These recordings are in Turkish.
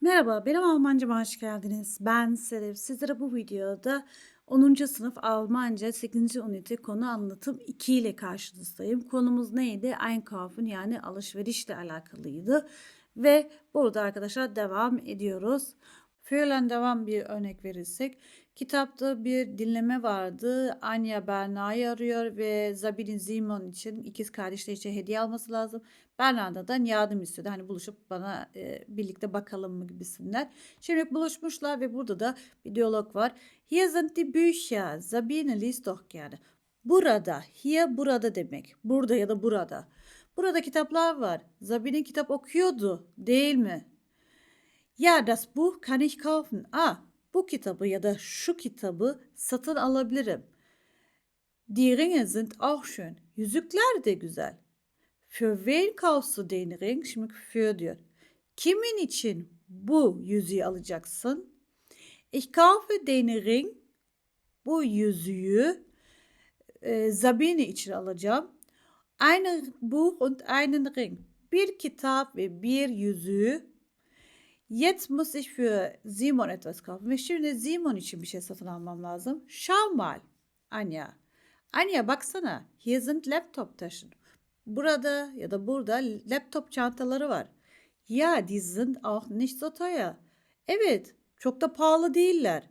Merhaba, benim Almancama hoş geldiniz. Ben Serif. Sizlere bu videoda 10. sınıf Almanca 8. ünite konu anlatım 2 ile karşınızdayım. Konumuz neydi? Einkaufen yani alışverişle alakalıydı. Ve burada arkadaşlar devam ediyoruz. Fiilen devam bir örnek verirsek. Kitapta bir dinleme vardı. Anya Berna'yı arıyor ve Zabine Simon için ikiz kardeşler için hediye alması lazım. Bernarda'dan yardım istedi. Hani buluşup bana e, birlikte bakalım mı gibisinden. Şimdi buluşmuşlar ve burada da bir diyalog var. Hier sind die Bücher. Sabine liest doch gerne. Burada, hier burada demek. Burada ya da burada. Burada kitaplar var. Sabine kitap okuyordu, değil mi? Ja, das Buch kann ich kaufen. Ah, bu kitabı ya da şu kitabı satın alabilirim. Die Ringe sind auch schön. Yüzükler de güzel. Für wen kaufst du den Ring? Şimdi für diyor. Kimin için bu yüzüğü alacaksın? Ich kaufe den Ring. Bu yüzüğü e, Sabine için alacağım. Einen Buch und einen Ring. Bir kitap ve bir yüzüğü. Jetzt muss ich für Simon etwas kaufen. Ve şimdi Simon için bir şey satın almam lazım. Schau mal. Anja. Anja baksana. Hier sind Laptop-Taschen. Burada ya da burada laptop çantaları var. Ja, die sind auch nicht so teuer. Evet, çok da pahalı değiller.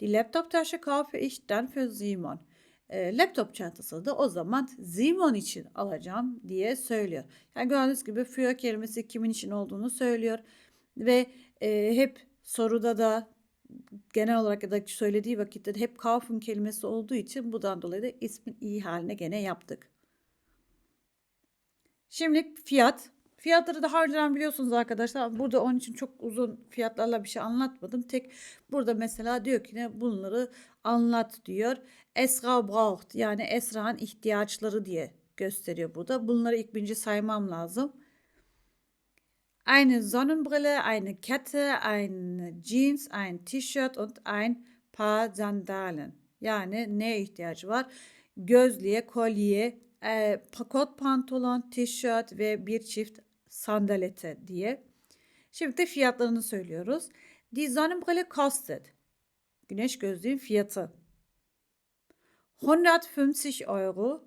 Die Laptop-Tasche kaufe ich dann für Simon. E, laptop çantası da o zaman Simon için alacağım diye söylüyor. Yani gördüğünüz gibi für kelimesi kimin için olduğunu söylüyor. Ve e, hep soruda da genel olarak ya da söylediği vakitte de hep kaufen kelimesi olduğu için bundan dolayı da ismin iyi haline gene yaptık. Şimdi fiyat. Fiyatları daha önceden biliyorsunuz arkadaşlar. Burada onun için çok uzun fiyatlarla bir şey anlatmadım. Tek burada mesela diyor ki ne bunları anlat diyor. Esra braucht yani Esra'nın ihtiyaçları diye gösteriyor burada. Bunları ilk birinci saymam lazım. Eine Sonnenbrille, eine Kette, ein Jeans, ein T-Shirt und ein paar Sandalen. Yani neye ihtiyacı var? Gözlüğe, kolye, e, kot pantolon, tişört ve bir çift sandalete diye. Şimdi de fiyatlarını söylüyoruz. Die Sonnenbrille kostet. Güneş gözlüğün fiyatı. 150 Euro.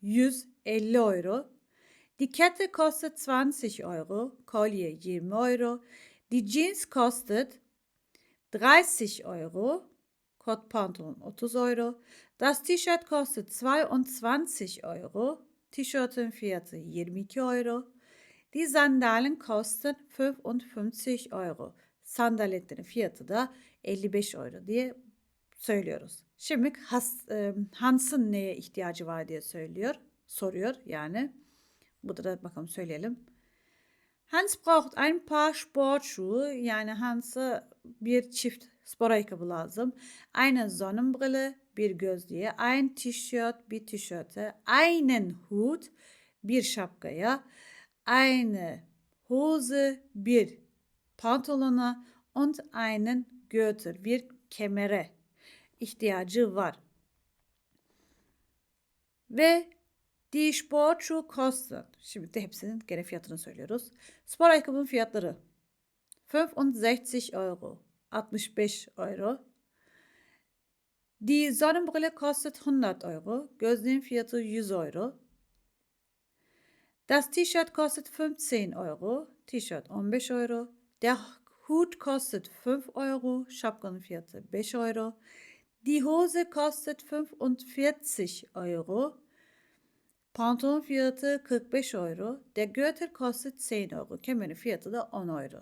150 Euro. Die Kette kostet 20 Euro. Kolye 20 Euro. Die Jeans kostet 30 Euro. Kot pantolon 30 Euro. Das T-Shirt kostet 22 Euro. Tişörtün fiyatı 22 Euro. Die Sandalen kosten 55 Euro. Sandaletlerin fiyatı da 55 Euro diye söylüyoruz. Şimdi Has, e, Hans'ın neye ihtiyacı var diye söylüyor, soruyor yani. Burada da bakalım söyleyelim. Hans braucht ein paar Sportschuhe. Yani Hans'a bir çift spor ayakkabı lazım. Eine Sonnenbrille, bir gözlüğe. Ein T-shirt, bir tişörte. Einen Hut, bir şapkaya. Eine Hose, bir pantolona. Und einen Gürtel, bir kemere ihtiyacı var. Ve Die Sportschuhe kosten. Şimdi de hepsinin gene fiyatını söylüyoruz. Spor ayakkabının fiyatları 65 Euro. 65 Euro. Die Sonnenbrille kostet 100 Euro. Gözlüğün fiyatı 100 Euro. Das T-Shirt kostet 15 Euro. T-Shirt 15 Euro. Der Hut kostet 5 Euro. Şapkanın fiyatı 5 Euro. Die Hose kostet 45 Euro. Pantolon fiyatı 45 euro. Der Gürtel kostet 10 euro. Kemerin fiyatı da 10 euro.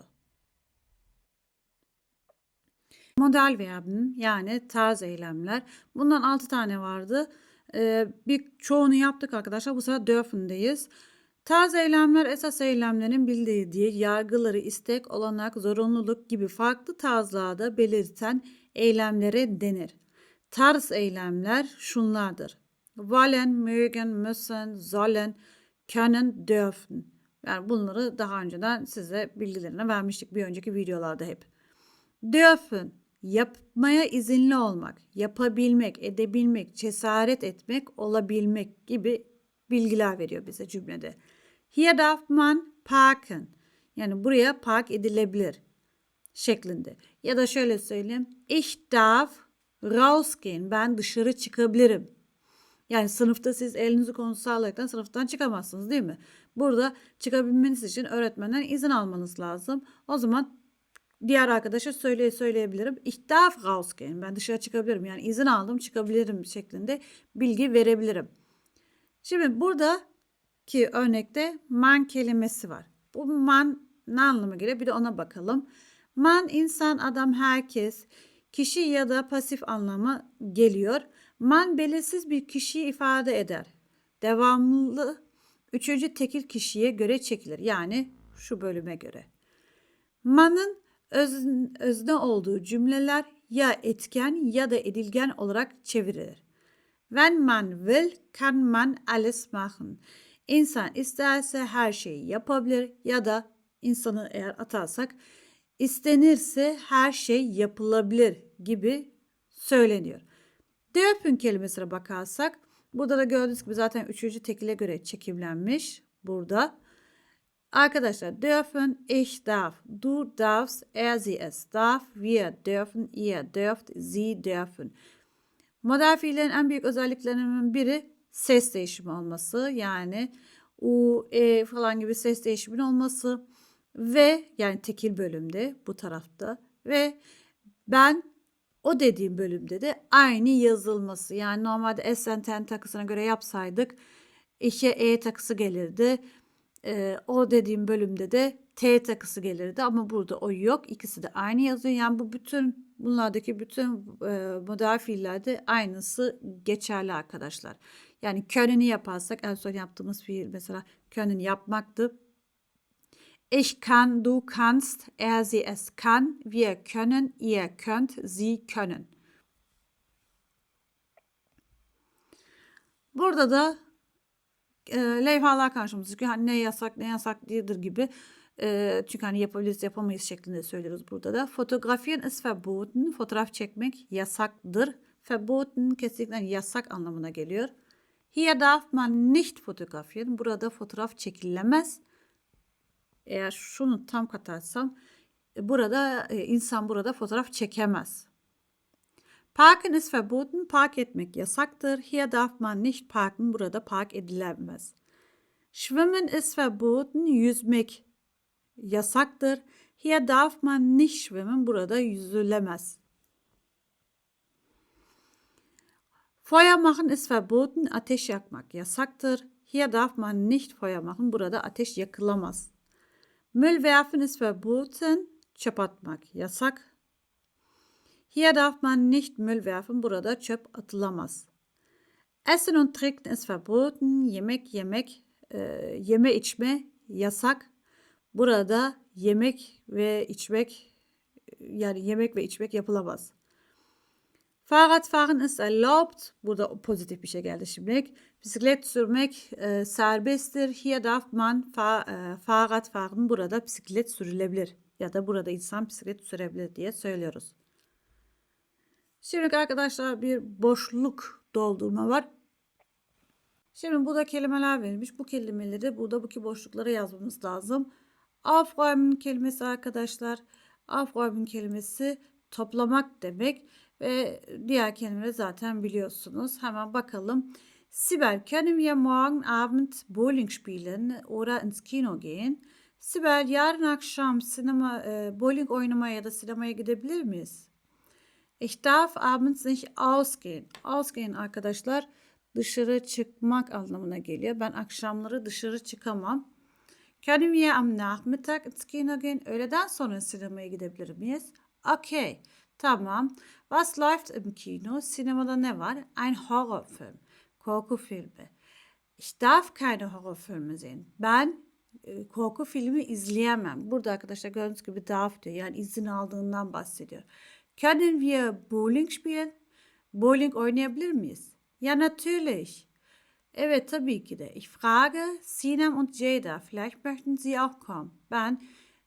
Model verben yani tarz eylemler. Bundan 6 tane vardı. Ee, bir çoğunu yaptık arkadaşlar. Bu sefer dörfündeyiz. Tarz eylemler esas eylemlerin bildirdiği yargıları istek, olanak, zorunluluk gibi farklı tarzlarda belirten eylemlere denir. Tarz eylemler şunlardır wollen, mögen, müssen, sollen, können, dürfen. Yani bunları daha önceden size bilgilerini vermiştik bir önceki videolarda hep. Dürfen, yapmaya izinli olmak, yapabilmek, edebilmek, cesaret etmek, olabilmek gibi bilgiler veriyor bize cümlede. Hier darf man parken. Yani buraya park edilebilir şeklinde. Ya da şöyle söyleyeyim. Ich darf rausgehen. Ben dışarı çıkabilirim. Yani sınıfta siz elinizi kolunuzu sağlayaraktan sınıftan çıkamazsınız değil mi? Burada çıkabilmeniz için öğretmenden izin almanız lazım. O zaman diğer arkadaşa söyle söyleyebilirim. Ich darf rausgehen. Ben dışarı çıkabilirim. Yani izin aldım çıkabilirim şeklinde bilgi verebilirim. Şimdi buradaki örnekte man kelimesi var. Bu man ne anlama geliyor? Bir de ona bakalım. Man insan, adam, herkes, kişi ya da pasif anlamı geliyor. Man belirsiz bir kişiyi ifade eder. Devamlı üçüncü tekil kişiye göre çekilir. Yani şu bölüme göre. Man'ın öz, özne olduğu cümleler ya etken ya da edilgen olarak çevrilir. Wenn man will, kann man alles machen. İnsan isterse her şeyi yapabilir ya da insanı eğer atarsak istenirse her şey yapılabilir gibi söyleniyor. Dürfen kelimesine bakarsak burada da gördüğünüz gibi zaten üçüncü tekile göre çekimlenmiş burada. Arkadaşlar dürfen, ich darf, du darfst, er sie es darf, wir dürfen, ihr dürft, sie dürfen. Model fiillerin en büyük özelliklerinden biri ses değişimi olması. Yani u, e falan gibi ses değişiminin olması ve yani tekil bölümde bu tarafta ve ben o dediğim bölümde de aynı yazılması. Yani normalde S ten takısına göre yapsaydık işe E takısı gelirdi. Ee, o dediğim bölümde de T takısı gelirdi ama burada o yok. İkisi de aynı yazıyor. Yani bu bütün bunlardaki bütün e, model fiillerde aynısı geçerli arkadaşlar. Yani könünü yaparsak en son yaptığımız fiil mesela könünü yapmaktı. Ich kann, du kannst, er, sie, es kann, wir können, ihr könnt, sie können. Burada da e, levhalar karşımıza çıkıyor. Hani ne yasak ne yasak değildir gibi. E, çünkü hani yapabiliriz yapamayız şeklinde söylüyoruz burada da. Fotografieren ist verboten. Fotoğraf çekmek yasaktır. Verboten kesinlikle yasak anlamına geliyor. Hier darf man nicht fotografieren. Burada fotoğraf çekilemez eğer şunu tam katarsam e, burada e, insan burada fotoğraf çekemez. Parken ist verboten. Park etmek yasaktır. Hier darf man nicht parken. Burada park edilemez. Schwimmen ist verboten. Yüzmek yasaktır. Hier darf man nicht schwimmen. Burada yüzülemez. Feuer machen ist verboten. Ateş yakmak yasaktır. Hier darf man nicht Feuer machen. Burada ateş yakılamaz. Müll werfen ist verboten. Çöp atmak yasak. Hier darf man nicht Müll werfen. Burada çöp atılamaz. Essen und trinken ist verboten. Yemek yemek, e, yeme içme yasak. Burada yemek ve içmek yani yemek ve içmek yapılamaz. Fahrradfahren ist erlaubt. Burada pozitif bir şey geldi şimdilik. Bisiklet sürmek e, serbesttir. Hier darf man fa, e, Fahrrad fahren. Burada bisiklet sürülebilir. Ya da burada insan bisiklet sürebilir diye söylüyoruz. Şimdi arkadaşlar bir boşluk doldurma var. Şimdi burada kelimeler verilmiş. Bu kelimeleri burada bu boşluklara yazmamız lazım. Aufräumen kelimesi arkadaşlar. Aufräumen kelimesi toplamak demek. Ve diğer kelimeleri zaten biliyorsunuz. Hemen bakalım. Sibel, können wir morgen Abend Bowling spielen oder ins Kino gehen? Sibel, yarın akşam sinema, e, bowling oynamaya ya da sinemaya gidebilir miyiz? Ich darf abends nicht ausgehen. Ausgehen arkadaşlar dışarı çıkmak anlamına geliyor. Ben akşamları dışarı çıkamam. Können wir am Nachmittag ins Kino gehen? Öğleden sonra sinemaya gidebilir miyiz? Okay. Tamam. Was läuft im Kino? Sinemada ne var? Ein Horrorfilm. Korku filmi. Ich darf keine Horrorfilme sehen. Ben e, korku filmi izleyemem. Burada arkadaşlar gördüğünüz gibi darf diyor. Yani izin aldığından bahsediyor. Können wir Bowling spielen? Bowling oynayabilir miyiz? Ja, natürlich. Evet tabii ki de. Ich frage Sinem und Jada. Vielleicht möchten sie auch kommen. Ben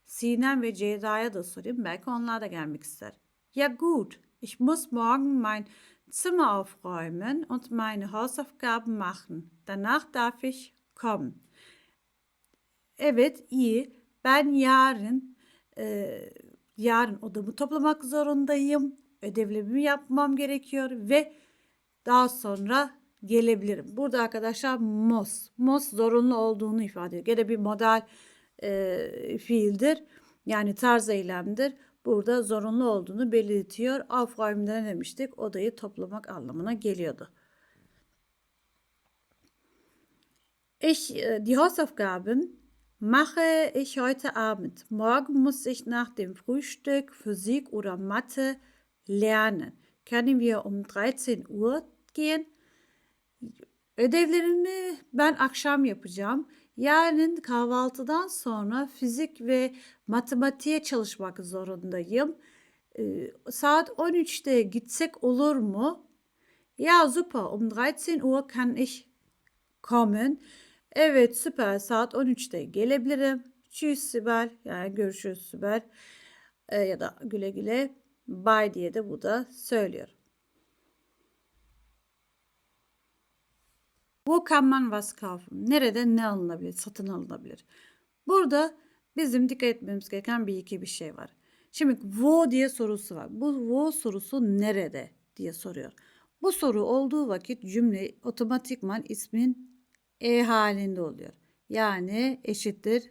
Sinem ve Jada'ya da sorayım. Belki onlar da gelmek ister. Ja gut, ich muss morgen mein Zimmer aufräumen und meine Hausaufgaben machen. Danach darf ich kommen. Evet iyi. Ben yarın e, yarın odamı toplamak zorundayım. Ödevlerimi yapmam gerekiyor ve daha sonra gelebilirim. Burada arkadaşlar mos. Mos zorunlu olduğunu ifade ediyor. Gene bir model e, fiildir. Yani tarz eylemdir. Burada zorunlu olduğunu belirtiyor. Aufräum'da ne demiştik? Odayı toplamak anlamına geliyordu. Ich, äh, die Hausaufgaben mache ich heute Abend. Morgen muss ich nach dem Frühstück Physik oder Mathe lernen. Können wir um 13 Uhr gehen? Ödevlerimi ben akşam yapacağım. Yarın kahvaltıdan sonra fizik ve matematiğe çalışmak zorundayım. Ee, saat 13'te gitsek olur mu? Ja, super. Um 13 Uhr kann ich kommen. Evet süper saat 13'te gelebilirim. Tschüss Sibel. Yani görüşürüz Sibel. Ee, ya da güle güle. Bye diye de bu da söylüyor. Wo kann man was kaufen? Nerede ne alınabilir, satın alınabilir? Burada bizim dikkat etmemiz gereken bir iki bir şey var. Şimdi wo diye sorusu var. Bu wo sorusu nerede diye soruyor. Bu soru olduğu vakit cümle otomatikman ismin e halinde oluyor. Yani eşittir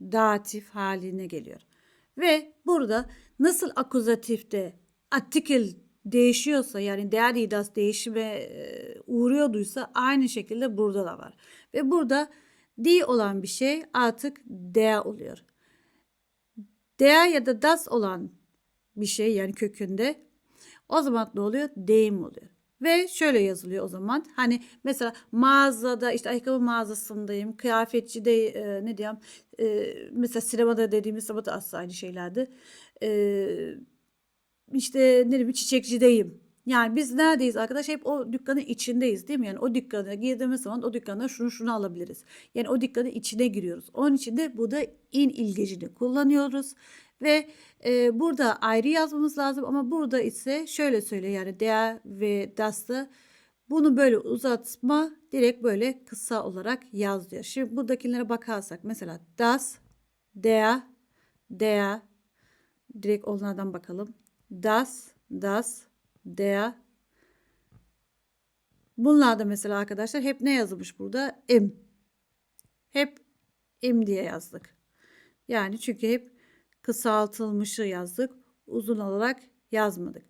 datif haline geliyor. Ve burada nasıl akuzatifte artikel değişiyorsa yani değer idas değişime e, uğruyorduysa aynı şekilde burada da var. Ve burada di olan bir şey artık der oluyor. Der ya da das olan bir şey yani kökünde o zaman ne oluyor? Deyim oluyor. Ve şöyle yazılıyor o zaman. Hani mesela mağazada işte ayakkabı mağazasındayım. Kıyafetçide e, ne diyeyim e, mesela sinemada dediğimiz zaman da aslında aynı şeylerdi. E, işte ne bileyim çiçekçideyim. Yani biz neredeyiz arkadaş? Hep o dükkanın içindeyiz değil mi? Yani o dükkana girdiğimiz zaman o dükkanda şunu şunu alabiliriz. Yani o dükkanın içine giriyoruz. Onun için de bu da in ilgecini kullanıyoruz. Ve e, burada ayrı yazmamız lazım ama burada ise şöyle söyle yani der ve das'ta bunu böyle uzatma direkt böyle kısa olarak yaz diyor. Şimdi buradakilere bakarsak mesela das, der, der direkt onlardan bakalım. Das, das, der. Bunlar da mesela arkadaşlar hep ne yazılmış burada? Im. Hep im diye yazdık. Yani çünkü hep kısaltılmışı yazdık. Uzun olarak yazmadık.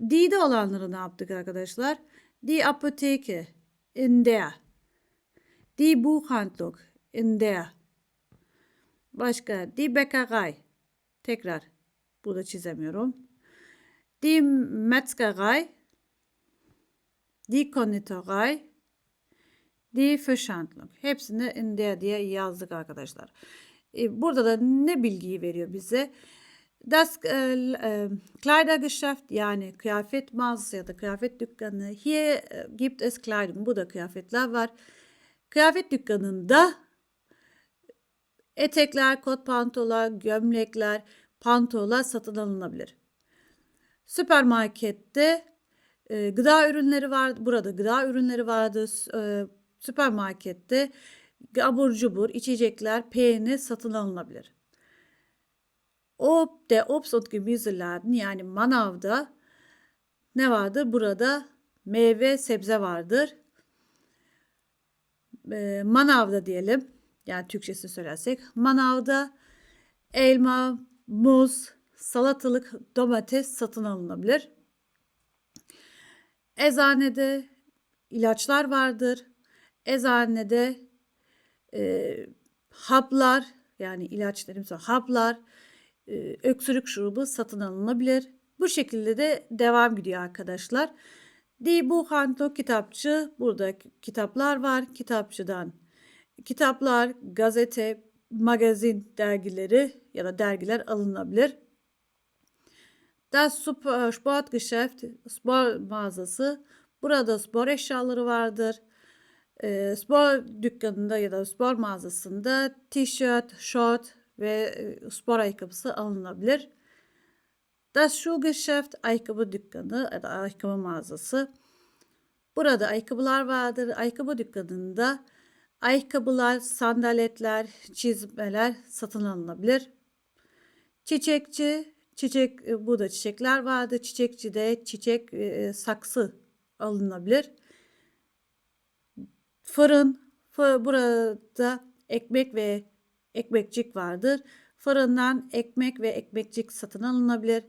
D'de olanları ne yaptık arkadaşlar? Die Apotheke in der. Die Buchhandlung in der. Başka die Bäckerei. Tekrar burada çizemiyorum. Die Metzgerei. Die Konditorei. Die Fischhandlung. Hepsini in der diye yazdık arkadaşlar. E, burada da ne bilgiyi veriyor bize? Das e, e, Kleidergeschäft yani kıyafet mağazası ya da kıyafet dükkanı. Hier e, gibt es Kleidung. Bu da kıyafetler var. Kıyafet dükkanında etekler, kot pantollar, gömlekler, pantollar satın alınabilir. Süpermarkette e, gıda ürünleri var. Burada gıda ürünleri vardı. E, süpermarkette abur cubur, içecekler, peynir satın alınabilir. Ob de Obst und Gemüseladen yani manavda ne vardır? Burada meyve sebze vardır. E, manavda diyelim. Yani Türkçesi söylersek. Manavda elma, muz, salatalık, domates satın alınabilir. Eczanede ilaçlar vardır. Eczanede e, haplar yani ilaç dedimse haplar, e, öksürük şurubu satın alınabilir. Bu şekilde de devam gidiyor arkadaşlar. Die Buchhandlung kitapçı. Burada kitaplar var. Kitapçıdan kitaplar, gazete, magazin dergileri ya da dergiler alınabilir. Das Sportgeschäft, spor mağazası. Burada spor eşyaları vardır. E, spor dükkanında ya da spor mağazasında tişört, şort ve e, spor ayakkabısı alınabilir. Das Schuhgeschäft ayakkabı dükkanı ya da ayakkabı mağazası. Burada ayakkabılar vardır. Ayakkabı dükkanında Ayakkabılar, sandaletler, çizmeler satın alınabilir. Çiçekçi, çiçek e, burada çiçekler vardı. Çiçekçide çiçek e, saksı alınabilir. Fırın, fı- burada ekmek ve ekmekçik vardır. Fırından ekmek ve ekmekçik satın alınabilir.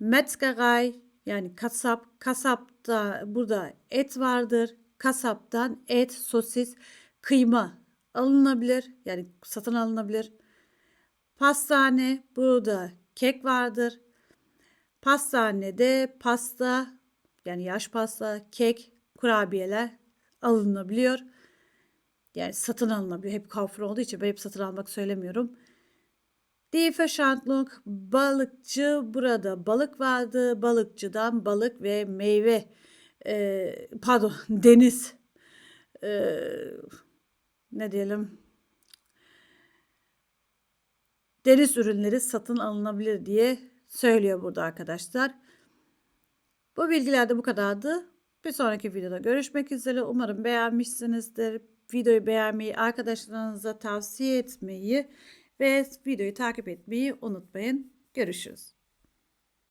Metzgerei yani kasap, kasapta burada et vardır. Kasaptan et, sosis, kıyma alınabilir. Yani satın alınabilir. Pastane burada kek vardır. Pastanede pasta yani yaş pasta, kek, kurabiyeler alınabiliyor. Yani satın alınabiliyor. Hep Carrefour olduğu için ben hep satın almak söylemiyorum. Die Verschandlung balıkçı burada balık vardı. Balıkçıdan balık ve meyve e, pardon deniz e, ne diyelim deniz ürünleri satın alınabilir diye söylüyor burada arkadaşlar. Bu bilgiler de bu kadardı. Bir sonraki videoda görüşmek üzere. Umarım beğenmişsinizdir. Videoyu beğenmeyi, arkadaşlarınıza tavsiye etmeyi ve videoyu takip etmeyi unutmayın. Görüşürüz.